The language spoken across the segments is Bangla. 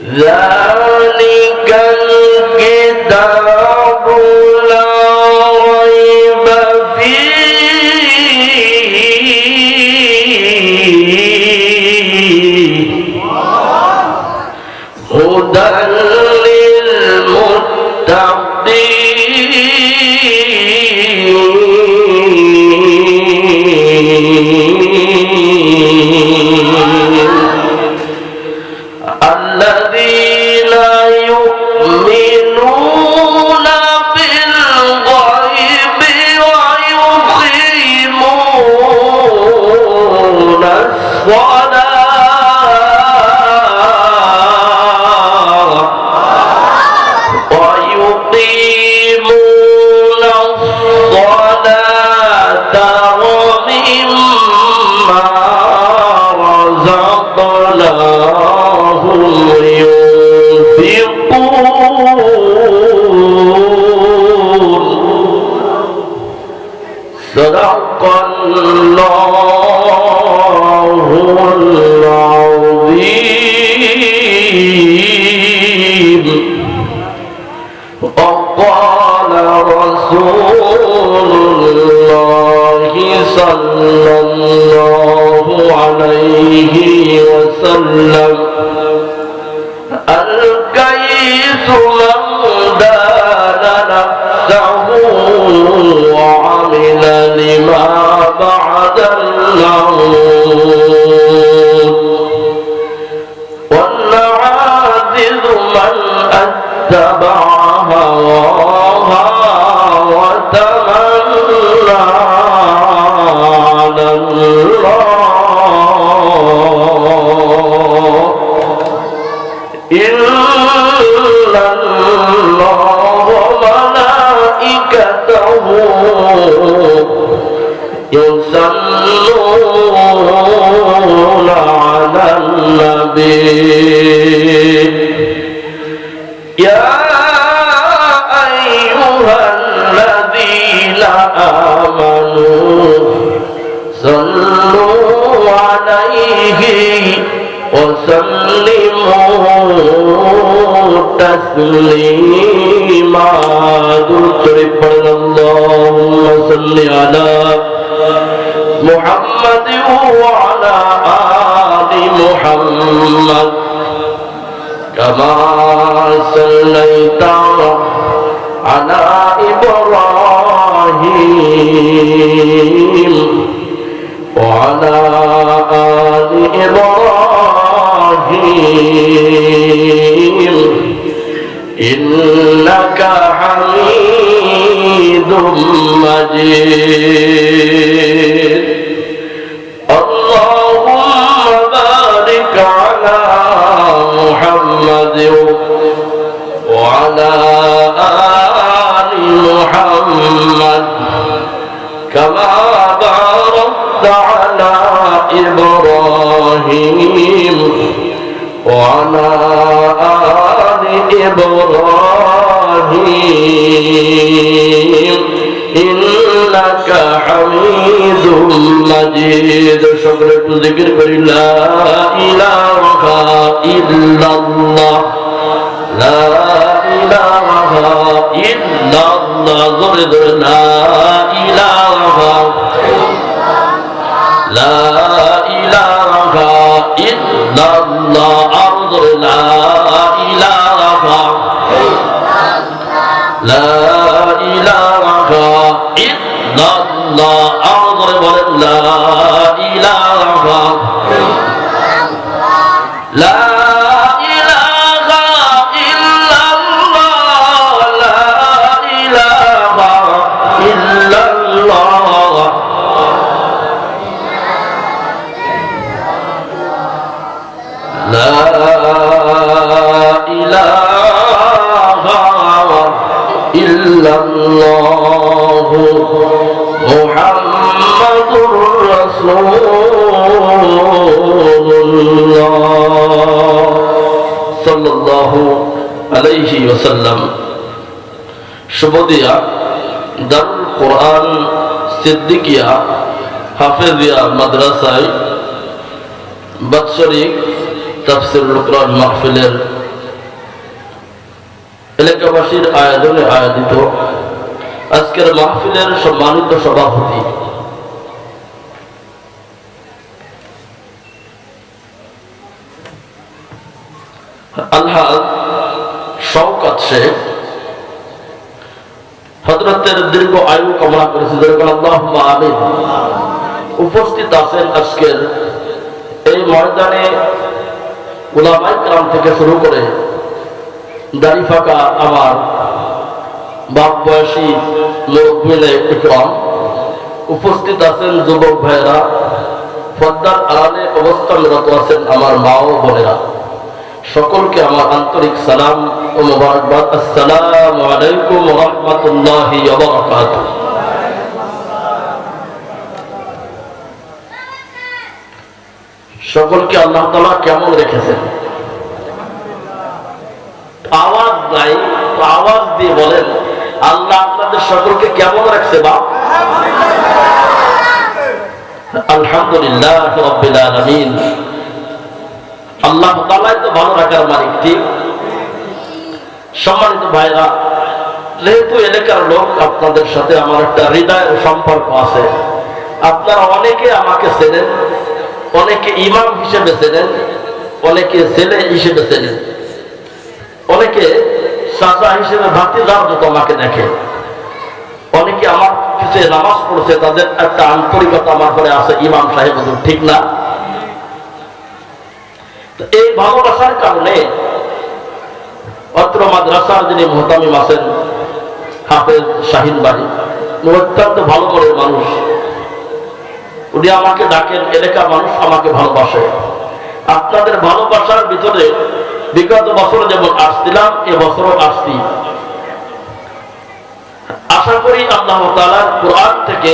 that كما صليت على إبراهيم وعلى آل إبراهيم إنك حميد مجيد وعلى آل محمد كما باركت على إبراهيم وعلى آل إبراهيم إنك حميد مجيد شكر ذكر لا إله إلا الله আল্লাহ বলে লা ইলাহা লা ইলাহা ইল্লাল্লাহ আল্লাহ লা ইলাহা লা ইলাহা ইল্লাল্লাহ আল্লাহ বলে লা ইল্লাল্লাহ মুহাম্মাদুর রাসূলুল্লাহ সাল্লাল্লাহু আলাইহি ওয়াসাল্লাম। শুভদিয়া দারুল কোরআন মাদ্রাসায় বাৎসরিক তাফসিরুল মাহফিলের এলাকাবাসীর আয়োজনে আয়োজিত আজকের মাহফিলের সম্মানিত সভাপতি। আল্লাহ হজরতের দীর্ঘ আয়ু কামনা করেছে আমিন। উপস্থিত আছেন আজকের এই ময়দানে উলামাই থেকে শুরু করে দাড়ি ফাঁকা আমার বাপ বয়সী লোক মিলে ইকরাম উপস্থিত আছেন যুবক ভাইয়েরা পদ্মার আড়ালে অবস্থানরত আছেন আমার মা ও বোনেরা। সকলকে আমার আন্তরিক সালাম ও মোবারকবাদ। আসসালামু আলাইকুম সকলকে আল্লাহ তাআলা কেমন রেখেছেন? আওয়াজ নাই আওয়াজ দিয়ে বলেন, আল্লাহ আপনাদের সকলকে কেমন রাখছে বা আলহামদুলিল্লাহ আল্লাহ তো ভালো রাখার মালিক, ঠিক? সম্মানিত ভাইরা, যেহেতু এলাকার লোক, আপনাদের সাথে আমার একটা হৃদয়ের সম্পর্ক আছে। আপনারা অনেকে আমাকে চেনেন, অনেকে ইমাম হিসেবে চেনেন, অনেকে ছেলে হিসেবে চেনেন। অনেকে চাচা হিসেবে ভাতি যার মতো আমাকে দেখে। অনেকে আমার কিছু নামাজ পড়ছে, তাদের একটা আন্তরিকতা আমার ঘরে আছে, ইমাম সাহেব ঠিক না? এই ভালোবাসার কারণে অত্র মাদ্রাসার যিনি মোহতামিম আছেন, হাফেজ শাহিন বাড়ি অত্যন্ত ভালো করে মানুষ। উনি আমাকে ডাকেন, এলাকার মানুষ আমাকে ভালোবাসে। আপনাদের ভালোবাসার ভিতরে বিগত বছর যেমন আসছিলাম এবছরও আসছি। আশা করি আল্লাহ কোরআন থেকে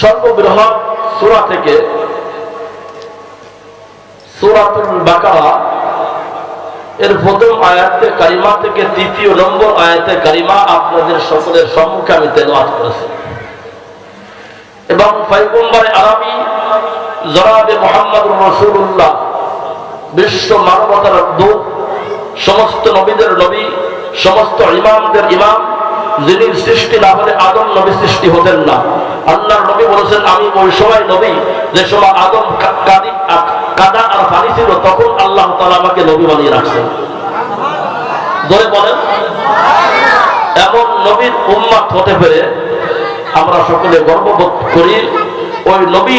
সর্ববৃহৎ সূরা থেকে সূরাতুল বাকারা, এর প্রথম আয়াতে কারিমা থেকে তৃতীয় নম্বর আয়াতে কারিমা আপনাদের সকলের সম্মুখে আমি তেলাওয়াত করেছি। এবং পয়গম্বর আরবি জনাবে মোহাম্মদ রসুল্লাহ বিশ্ব মানবতার দূত, সমস্ত নবীদের নবী, সমস্ত ইমামদের ইমাম, যিনি সৃষ্টি না হলে আদম নবী সৃষ্টি হতেন না। আল্লাহর নবী বলেছেন, আমি ওই সময় নবী, যে সময় আদম কাদি আর পানি ছিল, তখন আল্লাহ তালা আমাকে নবী বানিয়ে রাখছেন। ধরে বলেন, এমন নবীর উম্মাত হতে পেরে আমরা সকলে গর্ববোধ করি, ওই নবী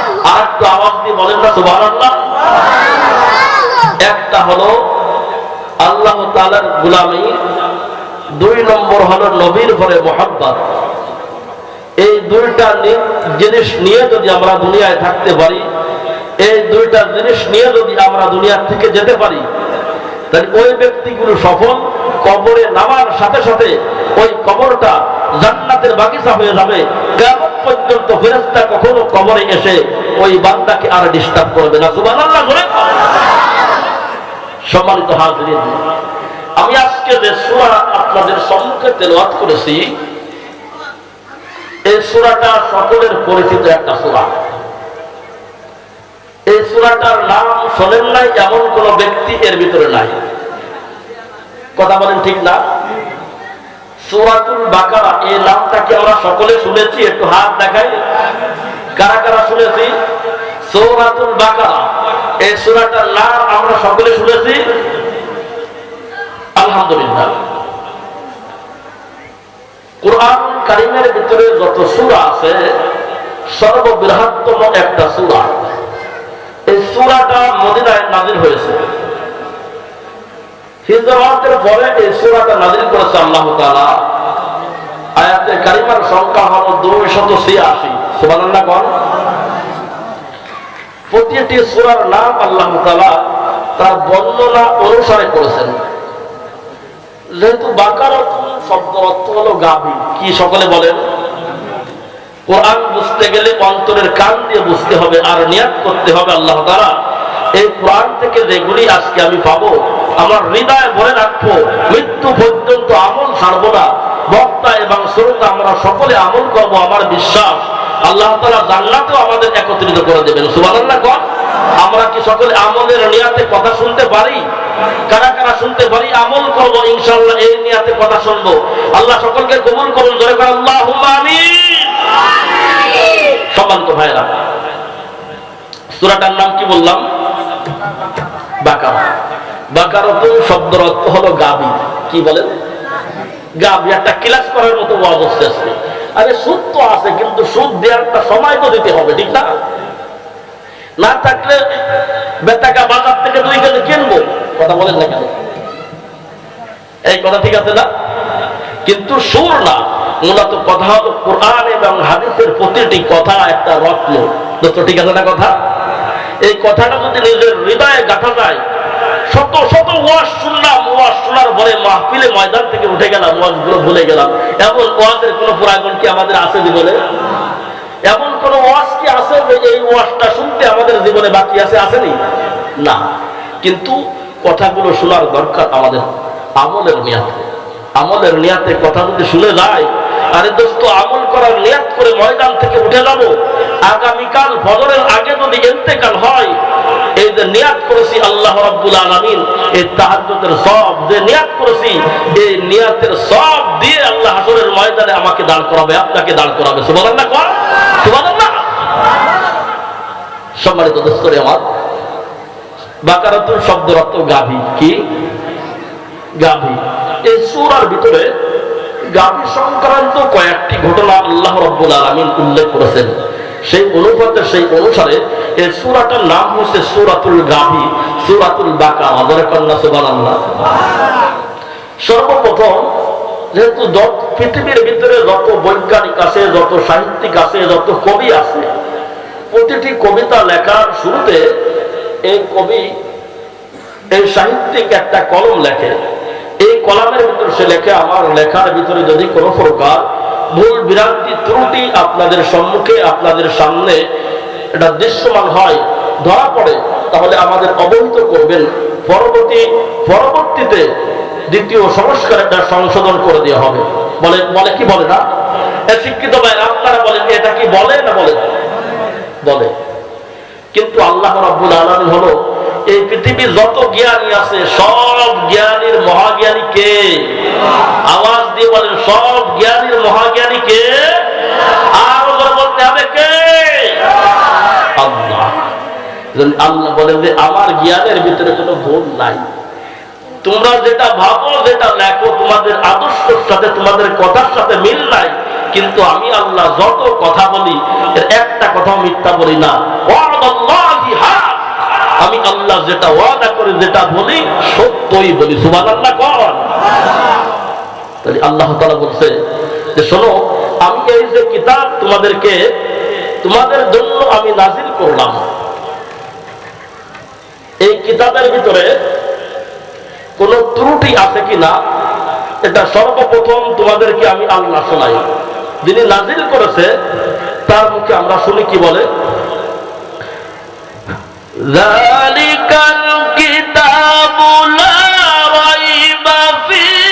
আর আওয়াজ দিয়ে বলেন না, সুবহানাল্লাহ। একটা হলো আল্লাহ তাআলার গোলামি, দুই নম্বর হলো নবীর পরে মোহাব্বত। এই দুইটা জিনিস নিয়ে যদি আমরা দুনিয়ায় থাকতে পারি, এই দুইটা জিনিস নিয়ে যদি আমরা দুনিয়ার থেকে যেতে পারি, তাহলে ওই ব্যক্তিগুলো সফল, কবরে নামার সাথে সাথে ওই কবরটা জান্নাতের বাগিচা হয়ে যাবে। কেমন পর্যন্ত ফেরেস্তা কখনো কবরে এসে ওই বান্দাকে আর ডিস্টার্ব করবে না। সুবহানাল্লাহ বলে সম্মানিত হাজরিন, আমি আজকে যে সূরা আপনাদের সম্মুখে তেলাওয়াত করেছি, এই সূরাটা সকলের পরিচিত একটা সুরা। এই সূরাটার নাম শোনেন নাই এমন কোন ব্যক্তি এর ভিতরে নাই। কথা বলেন ঠিক না? সূরাতুল বাকারা, এই নামটা কি আমরা সকলে শুনেছি? একটু হাত দেখাই। কারা কারা শুনেছি? সূরাতুল বাকারা, এই সূরাটার নাম আমরা সকলে শুনেছি। আলহামদুলিল্লাহ। কোরআন কারিমের ভিতরে যত সূরা আছে, সর্ববৃহত্তম একটা সুরা। এই সুরাটা মদিনায় নাজির হয়েছে। হিজরতের পরে এই করেছে আল্লাহ তাআলা। আয়াতে কারিমার সংখ্যা হলো 286 সুবহানাল্লাহ কোন। প্রতিটি নাম আল্লাহ তার বর্ণনা অনুসারে করেছেন। যেহেতু বাকার শব্দ অর্থ হলো গাভী, কি সকলে বলেন? কোরআন বুঝতে গেলে অন্তরের কান দিয়ে বুঝতে হবে আর নিয়াত করতে হবে আল্লাহ তারা এই কোরআন থেকে যেগুলি আজকে আমি পাবো আমার হৃদয় ভরে রাখব, মৃত্যু পর্যন্ত আমল ছাড়বো না। বক্তা এবং শ্রোতা, আমরা সকলে আমল করব, আমার বিশ্বাস। আল্লাহ তালা জান্নাতেও আমাদের একত্রিত করে দেবেন। সুবহানাল্লাহ কর। আমরা কি সকলে আমলের নিয়াতে কথা শুনতে পারি? কারা কারা শুনতে পারি? আমল করব ইনশাল্লাহ এই নিয়াতে কথা শুনব। আল্লাহ সকলকে কবুল করুন, জোরে করে আল্লাহ সম্মানিত ভাইরা সুরাটার নাম কি বললাম? বাকারা। বাকারত শব্দের অর্থ হলো গাবি। কি বলেন? গাবি, একটা ক্লাস করার মতো অবস্থা আছে আরে সুদ তো আছে, কিন্তু সুদ একটা সময় তো দিতে হবে, ঠিক না? না থাকলে বেতাকা বাজার থেকে দুই কেজি কিনবো। কথা বলেন না কেন? এই কথা ঠিক আছে না? কিন্তু সুর না। মূলত কথা হলো কোরআন এবং হাদিসের প্রতিটি কথা একটা রত্ন। দোস্ত, ঠিক আছে না কথা? এই কথাটা যদি নিজের হৃদয়ে গাঁথা যায় শত শত ওয়াজ শুনলাম, ওয়াজ শোনার পরে মাহফিলে ময়দান থেকে উঠে গেলাম ওয়াজগুলো ভুলে গেলাম। এমন ওয়াজের কোনো পুরাগণ কি আমাদের আছে জীবনে? এমন কোন ওয়াজ কি আছে যে এই ওয়াজটা শুনতে আমাদের জীবনে বাকি আছে, আসেনি? না। কিন্তু কথাগুলো শোনার দরকার আমাদের আমলের মেয়াদে আমলের নিয়াতে কথা যদি শুনে যায়, আরে দোস্ত, আমল করার নিয়াত করে ময়দান থেকে উঠে যাব আগামীকাল ফজরের আগে যদি ইন্তেকাল হয়, এই যে নিয়াত করেছি আল্লাহ রাব্বুল আলামিন, এই তাহাজ্জুদের সব যে নিয়াত করেছি, এই নিয়াতের সব দিয়ে আল্লাহ হাসরের ময়দানে আমাকে দাঁড় করাবে, আপনাকে দাঁড় করাবে। সুবহানাল্লাহ কর সুবহানাল্লাহ। সম্মানিত দোস্তরে আমার অর্থ গাভী। কি? গাভী। এই সুরার ভিতরে গাভী সংক্রান্ত কয়েকটি ঘটনা আল্লাহ রব্বুল উল্লেখ করেছেন। সেই অনুপাতে সেই অনুসারে এই সুরাটার নাম হচ্ছে সুরাতুল গাভী সুরাতুল বাকা। আমাদের কন্যা সুবান সর্বপ্রথম, যেহেতু যত পৃথিবীর ভিতরে যত বৈজ্ঞানিক আছে, যত সাহিত্যিক আছে, যত কবি আছে, প্রতিটি কবিতা লেখার শুরুতে এই কবি, এই সাহিত্যিক একটা কলম লেখে। এই কলামের ভিতরে সে লেখে, আমার লেখার ভিতরে যদি কোনো প্রকার ভুল বিরান্তি ত্রুটি আপনাদের সম্মুখে, আপনাদের সামনে। এটা দৃশ্যমান হয়, ধরা পড়ে, তাহলে আমাদের অবহিত করবেন। পরবর্তী, পরবর্তীতে দ্বিতীয় সংস্কার এটা সংশোধন করে দেওয়া হবে। বলে বলে কি বলে না? শিক্ষিত ভাই, আপনারা বলেন, এটা কি বলে না বলে? বলে। কিন্তু আল্লাহ রাব্বুল আলামিন হলো এই পৃথিবীর যত জ্ঞানী আছে, সব জ্ঞানীর মহাজ্ঞানী কে? আওয়াজ দিয়ে বলেন, সব জ্ঞানীর মহাজ্ঞানী কে? আর বলতে হবে কে? আল্লাহ। যে, আমার জ্ঞানের ভিতরে কোনো ভুল নাই। তোমরা যেটা ভাবো, যেটা লেখো, তোমাদের আদর্শের সাথে, তোমাদের কথার সাথে মিল নাই। কিন্তু আমি আল্লাহ যত কথা বলি একটা কথা মিথ্যা বলি না। আমি আল্লাহ যেটা ওয়াদা করে, যেটা বলি, সত্যই বলি। সুবান আল্লাহ কর। তাহলে আল্লাহ তাআলা বলছে যে, শোনো, আমি এই যে কিতাব তোমাদেরকে, তোমাদের জন্য আমি নাজিল করলাম। এই কিতাবের ভিতরে কোন ত্রুটি আছে কিনা, এটা সর্বপ্রথম তোমাদেরকে আমি আল্লাহ শোনাই। যিনি নাজিল করেছে, তার মুখে আমরা শুনি কি বলে? ذلك الكتاب لا ريب فيه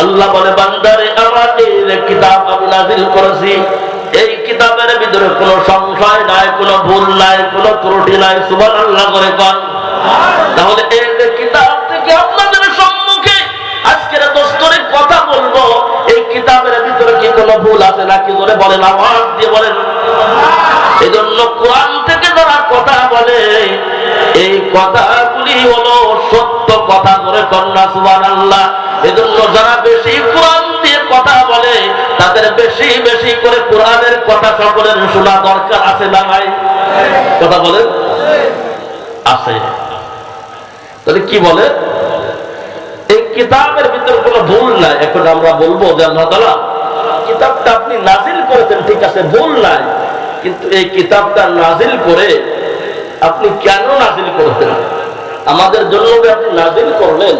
আল্লাহ বলে বান্দারে আমার এই যে কিতাব আমি নাজিল করেছি এই কিতাবের ভিতরে কোনো সংশয় নাই কোনো ভুল নাই কোনো ত্রুটি নাই সুবান আল্লাহ করে কন তাহলে এই ভুল আছে নাকি ধরে বলেন, আওয়াজ দিয়ে বলেন। এই জন্য কোরআন থেকে যারা কথা বলে, এই কথাগুলি হলো সত্য কথা কন্যা সুবান আল্লাহ যারা বেশি কোরআন দিয়ে কথা বলে, তাদের বেশি বেশি করে কোরআনের কথা সকলের শোনা দরকার আছে না নাই? কথা বলেন? আছে। তাহলে কি বলে? এই কিতাবের ভিতরে কোনো ভুল নাই, এখন আমরা বলব যে আল্লাহ তালা কিতাবটা আপনি নাজিল করেছেন, ঠিক আছে, ভুল নাই, কিন্তু এই কিতাবটা নাজিল করে আপনি কেন নাজিল করেছেন আমাদের জন্য আপনি নাজিল করলেন,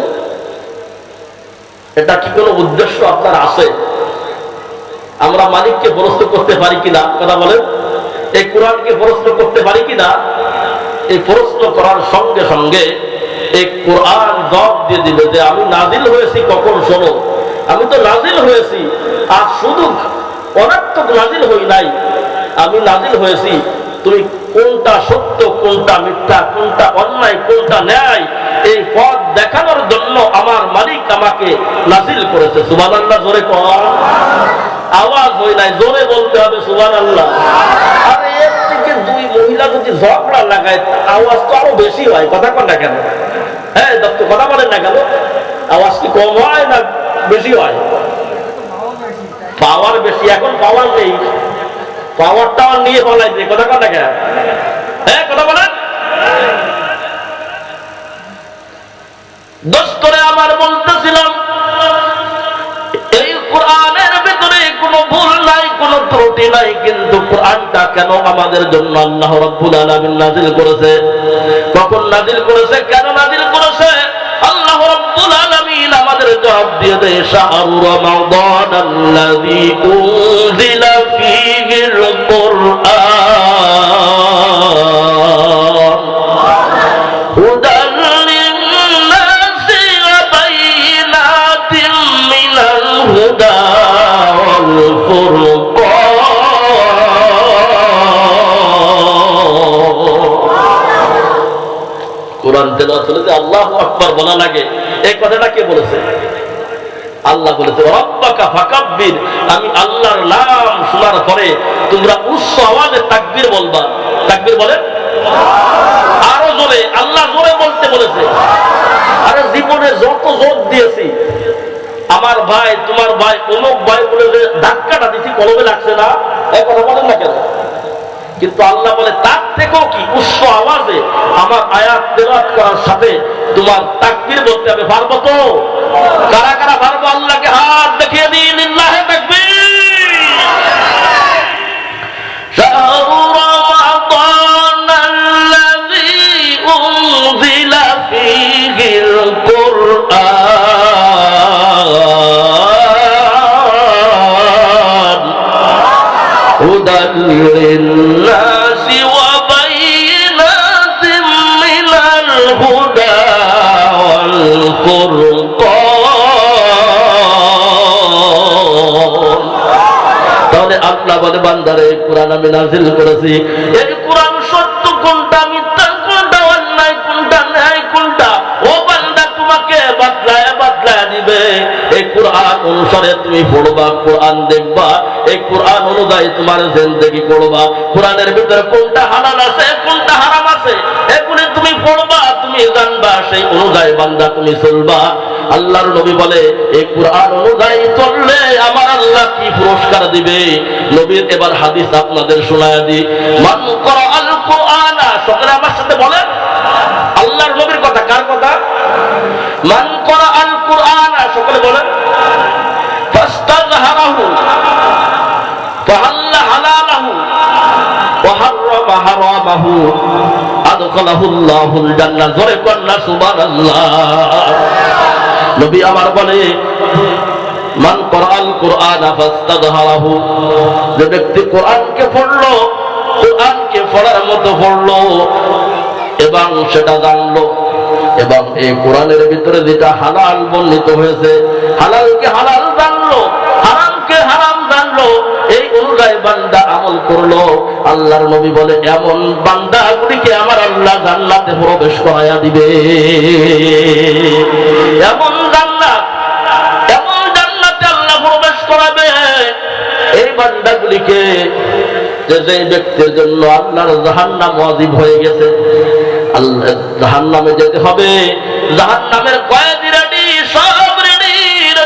এটা কি কোনো উদ্দেশ্য আপনার আছে? আমরা মালিককে প্রশ্ন করতে পারি কিনা? কথা বলেন। এই কোরআনকে প্রশ্ন করতে পারি কিনা? এই প্রশ্ন করার সঙ্গে সঙ্গে এই কোরআন জব দিয়ে দিবে যে, আমি নাজিল হয়েছি কখন? শোনো, আমি তো নাজিল হয়েছি। আর শুধু অনাত্মক নাজিল হই নাই, আমি নাজিল হয়েছি, তুমি কোনটা সত্য, কোনটা মিথ্যা, কোনটা অন্যায়, কোনটা ন্যায়, এই পথ দেখানোর জন্য আমার মালিক আমাকে নাজিল করেছে। সুবান আল্লাহ জোরে কর। আওয়াজ হই নাই, জোরে বলতে হবে সুবান আল্লাহ আর, এর থেকে দুই মহিলা যদি ঝগড়া লাগায়, আওয়াজ তো আরও বেশি হয়, কথা কন কেন? হ্যাঁ দত্ত, কথা বলেন না কেন? আওয়াজ কি কম হয় না বেশি হয়? পাওয়ার বেশি, এখন পাওয়ার নেই। পাওয়ার টাওয়ার নিয়ে বলাই যে কথা কথা হ্যাঁ কথা বলেন। দোস্তরে, আমার বলতেছিলাম, এই কোরআনের ভিতরে কোনো ভুল নাই, কোনো ত্রুটি নাই, কিন্তু কোরআনটা কেন আমাদের জন্য আল্লাহ রাব্বুল আলামিন নাজিল করেছে? কখন নাজিল করেছে? কেন নাজিল করেছে? জবাব দিয়ে দেয় শাহরু রমাদান আল্লাযী উনজিলা ফীহিল কুরআন هدى للناس وبينات من الهدى والفرقان কোরআন তেলাওয়াত হলে যে আল্লাহু আকবার বলা লাগে এই কথাটা কে বলেছে আল্লাহ বলেছে আমি আল্লাহর নাম শোনার পরে তোমরা উচ্চ আওয়াজে তাকবীর বলবা। তাকবীর বলেন? আরও জোরে, আল্লাহ জোরে বলতে বলেছে। আরে জীবনে যত জোর দিয়েছি, আমার ভাই, তোমার ভাই, অমুক ভাই বলে যে ধাক্কাটা দিছি, কলমে লাগছে না এই কথা বলেন না কেন? কিন্তু আল্লাহ বলে, তার থেকেও কি উচ্চ আওয়াজে আমার আয়াত তেলাওয়াত করার সাথে তোমার তাকবীর বলতে হবে পারব তো? কারা কারা ভারত আল্লাহকে হাত দেখিয়ে দিন ইল্লাহে তাকবীর। বলে বান্দারে কোরআন আমি নাজিল করেছি। এই কোরআন সত্য কোনটা, মিথ্যা কোনটা, অন্যায় কোনটা, ন্যায় কোনটা, ও বান্দা তোমাকে বাতলায় বাতলায় দিবে। এই কোরআন অনুসারে তুমি পড়বা, কোরআন দেখবা, এই কোরআন অনুযায়ী তোমার জিন্দেগি করবা। কোরআনের ভিতরে কোনটা হালাল আছে, কোনটা হারাম আছে, এগুলি তুমি পড়বা, তুমি জানবা, সেই অনুযায়ী বান্দা তুমি চলবা। আল্লাহর নবী বলে, এই কোরআন অনুযায়ী চললে আমার পুরস্কার দিবে। নবীর এবার হাদিস আপনাদের শোনায় দি। সকলে আমার সাথে বলেন। আল্লাহর নবীর কথা, কার কথা? মান করা আল সকলে বলেন। ফাস্তাযহারাহু ফাহাল্লা হালালাহু হারামাহু, আদখালাহুল্লাহুল জোরে সুবহানাল্লাহ। নবী আমার বলে মান কোরআন কোরআন ফাস্তাদহারাহু যে ব্যক্তি কোরআনকে পড়ল, কোরআনকে পড়ার মতো পড়ল, এবং সেটা জানলো, এবং এই কোরআনের ভিতরে যেটা হালাল বর্ণিত হয়েছে, হালালকে হালাল জানলো, হারামকে হারাম জানলো, এই অনুযায়ী বান্দা আমল করল। আল্লাহর নবী বলে, এমন বান্দা গুলিকে আমার আল্লাহ জান্নাতে প্রবেশ করাইয়া দিবে। এমন বান্দাগুলিকে যে যে ব্যক্তির জন্য আল্লাহর জাহান্নাম ওয়াজিব হয়ে গেছে, আল্লাহ জাহান্নামে যেতে হবে। জাহান্নামের কয়েদি রেডি, সব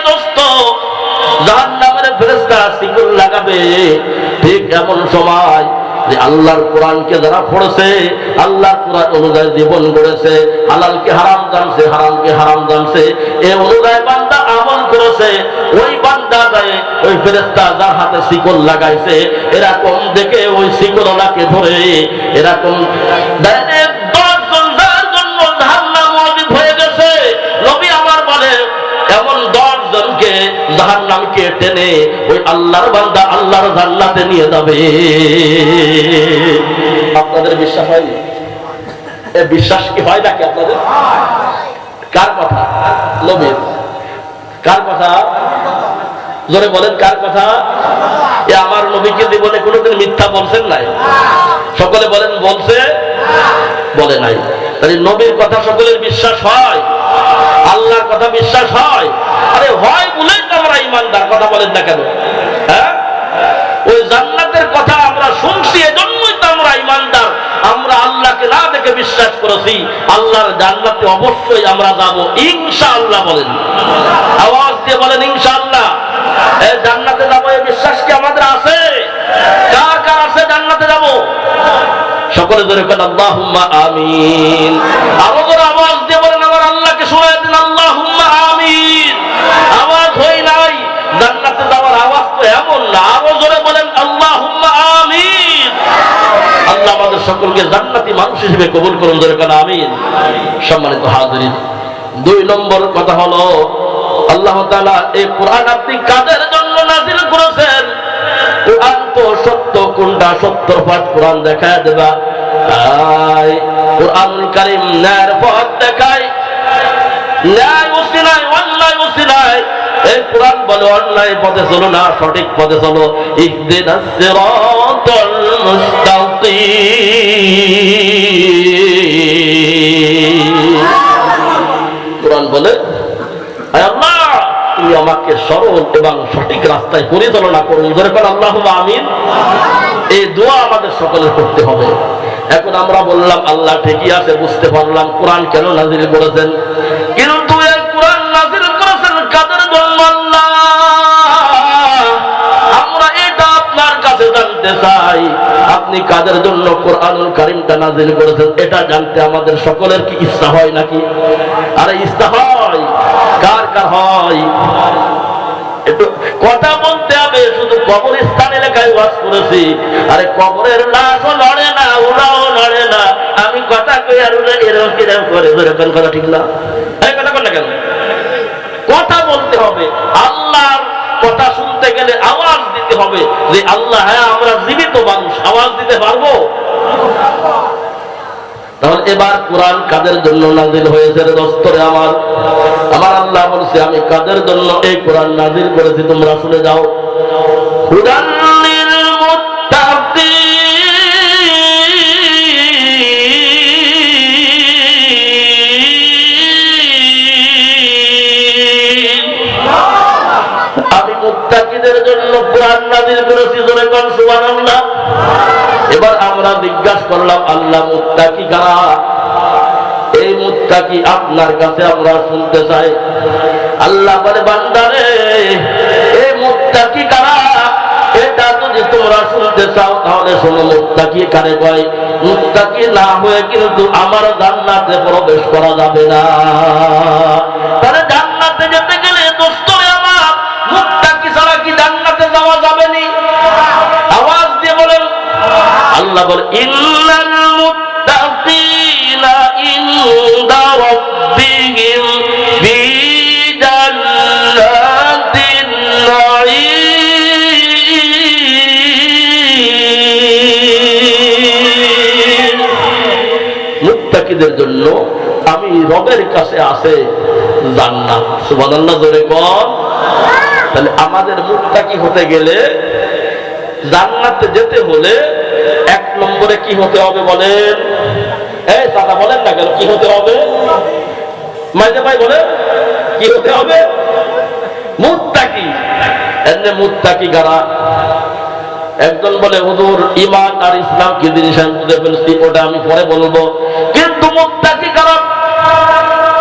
দোস্ত। সিগুল লাগাবে ঠিক এমন সময় যে আল্লাহর কোরআনকে যারা পড়েছে, আল্লাহর কোরআন অনুযায়ী জীবন গড়েছে, হালালকে হারাম জানছে, হারামকে হারাম জানছে, এ অনুযায়ী বান্দা আমল করেছে, ওই বান্দা যায় ওই ফেরেস্তা যার হাতে শিকল লাগাইছে, এরকম দেখে ওই শিকল ওনাকে ধরে, এরকম জাহান্নামকে টেনে ওই আল্লাহর আল্লাহর নিয়ে যাবে। আপনাদের বিশ্বাস হয়নি? এ বিশ্বাস কি হয় নাকি আপনাদের? কার কথা? কার কথা? জোরে বলেন, কার কথা? আমার নবীকে জীবনে কোনোদিন মিথ্যা বলছেন নাই। সকলে বলেন, বলছে? বলে নাই। তাহলে নবীর কথা সকলের বিশ্বাস হয়? আল্লাহর কথা বিশ্বাস হয়? আরে হয় বলেই তো আমরা ইমানদার, কথা বলেন না কেন? হ্যাঁ? ওই জান্নাতের কথা আমরা শুনছি, এজন্যই তো আমরা ইমানদার। আমরা আল্লাহকে না দেখে বিশ্বাস করেছি, আল্লাহর জান্নাতে অবশ্যই আমরা যাব, ইনশাআল্লাহ বলেন। আওয়াজ দিয়ে বলেন, ইনশাআল্লাহ। জান্নাতে যাব এই বিশ্বাস কি আমাদের আছে? কার কার আছে জান্নাতে যাব? সকলে ধরে কেন, আল্লাহুম্মা আমিন। আরও জোরে আওয়াজ দিয়ে বলেন, আমার আল্লাহকে শোনায় দিন, আল্লাহুম্মা আমিন। আওয়াজ হই নাই, জান্নাতে যাওয়ার আওয়াজ তো এমন না। আরও জোরে বলেন, আল্লাহুম্মা আমিন। আল্লাহ আমাদের সকলকে জান্নাতি মানুষ হিসেবে কবুল করুন ধরে কেন, আমিন। সম্মানিত হাজিরিন, দুই নম্বর কথা হলো আল্লাহ এই কোরআন আপনি কাদের জন্য নাজিল করেছেন? কোরআন তো সত্য, কোনটা সত্য পাঠ কোরআন দেখায় দেবা। তাই কোরআনুল কারীম ন্যায়ের পথ দেখায়। ন্যায় অন্যায় উসিলায় এই কোরআন বলে অন্যায় পথে চলো না, সঠিক পথে চলো। কোরআন বলে "আয় আল্লাহ তুমি আমাকে সরল এবং সঠিক রাস্তায় পরিচালনা করুন। ধরে কোন আল্লাহ আমিন। এই দোয়া আমাদের সকলের করতে হবে। এখন আমরা বললাম, আল্লাহ ঠিকই আছে, বুঝতে পারলাম। কোরআন কেন নাজিল করেছেন? কিন্তু কোরআন নাজিল করেছেন কাদের জন্য আমরা এটা আপনার কাছে জানতে চাই। আপনি কাদের জন্য কোরআনুল কারিমটা নাজিল করেছেন? এটা জানতে আমাদের সকলের কি ইচ্ছা হয় নাকি? আরে ইচ্ছা হয়। কার কার হয়। একটু কথা বলতে হবে, শুধু কবরস্থান এলাকায় বাস করেছি। আরে কবরের লাশও নড়ে না ওরাও নড়ে না। আমি কথা কই আর ওরা এরকম কীরকম করে, এরকম কথা ঠিক না। কথা না কেন? কথা বলতে হবে। আল্লাহর কথা শুনতে গেলে আওয়াজ দিতে হবে যে, আল্লাহ হ্যাঁ আমরা জীবিত মানুষ, আওয়াজ দিতে পারব? তাহলে এবার কোরআন কাদের জন্য নাজিল হয়েছে দস্তরে আমার? আমার আল্লাহ বলছে আমি কাদের জন্য এই কোরআন নাজিল করেছি? তোমরা শুনে যাও। হুদান আমি মুত্তাকিদের জন্য কোরআন নাজিল করেছি জোরে কোন সুবহানাল্লাহ। আমরা জিজ্ঞাসা করলাম, আল্লাহ মুত্তাকি কারা এই মুত্তাকি আপনার কাছে আমরা শুনতে চাই? আল্লাহ বলে বান্দারে এই মুত্তাকি কারা এটা যদি তোমরা শুনতে চাও, তাহলে শোনো মুত্তাকি কারে কয়? মুত্তাকি না হয়ে কিন্তু আমার জান্নাতে প্রবেশ করা যাবে না। তাহলে আল্লাহ বলে জন্য আমি রবের কাছে আছে জান্নাত। সুবহানাল্লাহ, জোরে কর তাহলে আমাদের মুত্তাকি হতে গেলে জান্নাতে যেতে হলে এক কি হতে হবে বলেন? এই দাদা বলেন না কেন, কি হতে হবে? মাইজে ভাই বলে কি হতে হবে? মুত্তাকি। এমনি মুত্তাকি গারা। একজন বলে, হুজুর ইমান আর ইসলাম কি জিনিস আমি বুঝে ফেলছি, ওটা আমি পরে বলব। কিন্তু মুত্তাকি কারা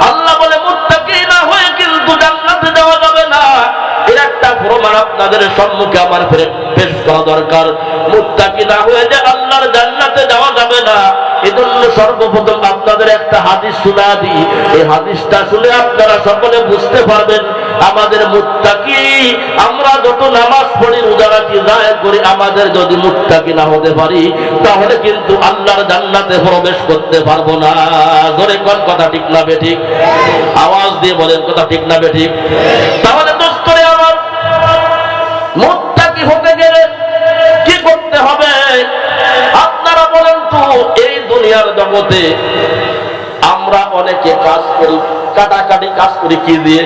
আল্লাহ বলে, মুত্তাকি না হয়ে কিন্তু জান্নাতে যাওয়া যাবে না। এর একটা প্রমাণ আপনাদের সম্মুখে আমার পেশ করা দরকার। মুত্তাকি না হয়ে যে আল্লাহর জান্নাতে যাওয়া যাবে না। এজন্য সর্বপ্রথম আপনাদের একটা হাদিস শোনা দিই। এই হাদিসটা শুনে আপনারা সকলে বুঝতে পারবেন, আমাদের মুত্তাকি, আমরা যত নামাজ পড়ি রাখি জায়েজ করি, আমাদের যদি মুত্তাকি না হতে পারি, তাহলে কিন্তু আল্লাহর জান্নাতে প্রবেশ করতে পারব না। ধরে কোন কথা ঠিক না বে ঠিক? আওয়াজ দিয়ে বলেন, কথা ঠিক না বেঠিক তাহলে দোস্তরে আমার, মুত্তাকি হতে গেলে দুনিয়ার জগতে আমরা অনেকে কাজ করি, কাটাকাটি কাজ করি কি দিয়ে?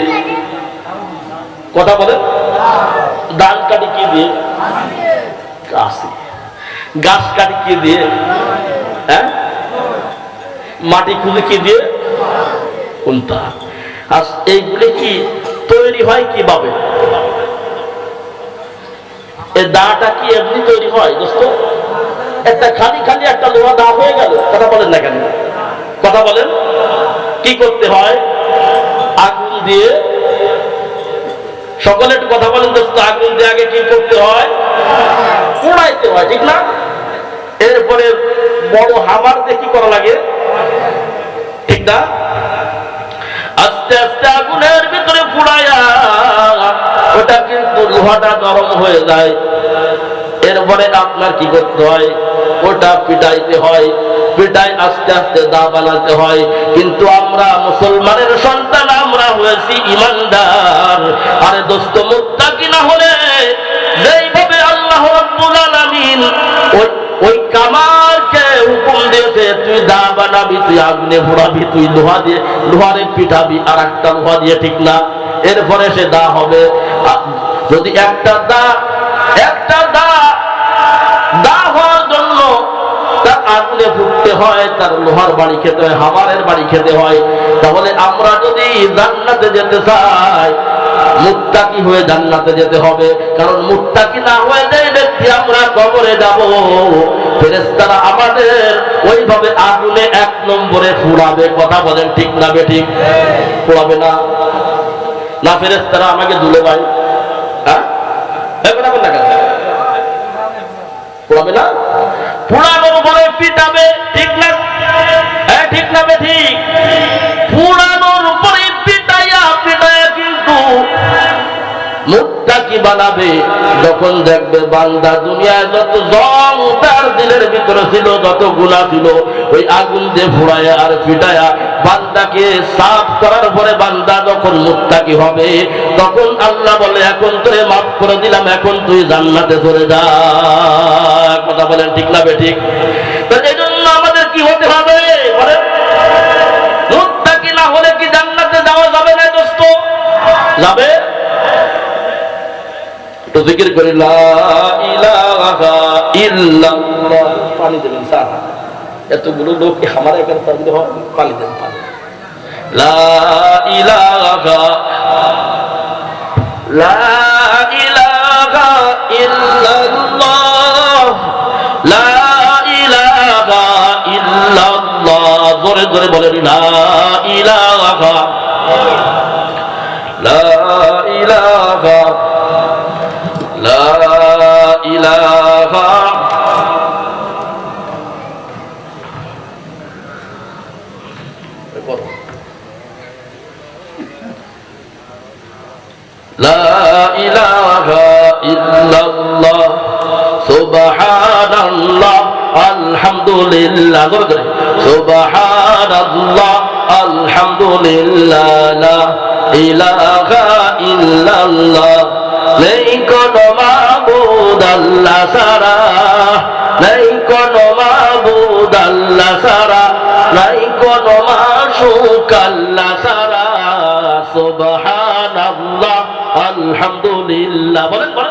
কথা বলেন। ধান কাটি কি দিয়ে? গাছ। কাটি কি দিয়ে? হ্যাঁ? মাটি খুঁজে কি দিয়ে? কোনটা? আর এইগুলি কি তৈরি হয় কীভাবে? এই দাটা কি এমনি তৈরি হয়, দোস্ত? একটা খালি খালি একটা লোহা দা হয়ে গেল। কথা বলেন না কেন? কথা বলেন। কি করতে হয়? আগুন দিয়ে। সকলে কথা বলেন দোস্ত, আগুন দিয়ে আগে কি করতে হয়? পোড়াইতে হয়, ঠিক না? এরপরে বড় হামার দিয়ে কি করা লাগে? ঠিক না? আস্তে আস্তে আগুনের ভিতরে পুড়াইয়া, ওটা কিন্তু লোহাটা নরম হয়ে যায়। এরপরে আপনার কি করতে হয়? ওটা পিটাইতে হয় পিটাই আস্তে আস্তে দা বানাতে হয়। কিন্তু আমরা মুসলমানের সন্তান, আমরা হয়েছি ইমানদার। আরে দোস্ত, মুত্তাকি না হলে যেইভাবে আল্লাহ রাব্বুল ওই ওই কামারকে হুকুম দিয়েছে, তুই দা বানাবি, তুই আগুনে পোড়াবি তুই লোহা দিয়ে, লোহারে পিঠাবি আর একটা লোহা দিয়ে, ঠিক না? এরপরে সে দা হবে। যদি একটা দা একটা দা হয়, তার লোহার বাড়ি খেতে হয়, হামারের বাড়ি খেতে হয়। তাহলে আমরা যদি জান্নাতে যেতে চাই, মুত্তাকি হয়ে জান্নাতে যেতে হবে। কারণ মুত্তাকি না হয়ে যেই ব্যক্তি আমরা কবরে যাব, ফেরেশতারা আমাদের ওইভাবে আগুনে এক নম্বরে ফুরাবে কথা বলেন ঠিক না বে ঠিক ফুরাবে না? না, ফেরেশতারা আমাকে দুলে ভাই। হ্যাঁ? না পোড়াবে না? পুরানোর উপরে পিটাবে, ঠিক হ্যাঁ ঠিক। পুরানোর উপরে পিটাইয়া পিটাইয়া কিন্তু। মুখটা কি বানাবে? যখন দেখবে বান্দা দুনিয়ায় যত জং তার দিলের ভিতরে ছিল যত গুণা ছিল, ওই আগুন দিয়ে ফুড়ায় আর ফিটায়া বান্দাকে সাফ করার পরে বান্দা যখন মুক্তাকি হবে, তখন আল্লাহ বলে, এখন তোরে মাফ করে দিলাম, এখন তুই জান্নাতে চলে যা। কথা বলেন ঠিক না বে ঠিক? যাবে? একটু জিকির করি পানি দেবেন, স্যার। এতগুলো লোক আমার এখানে পানি হয়? পানি দেন, পানি লা লা আলহামদুলিল্লাহ সুবহানাল্লাহ, আলহামদুলিল্লাহ ইলাহা ইল্লাল্লাহ। নেই কোনো মাবুদ আল্লাহ সারা নেই কোনো মাবুদ আল্লাহ সারা কোনো মাশুক আল্লাহ সারা সুবহানাল্লাহ, আলহামদুলিল্লাহ। বলেন।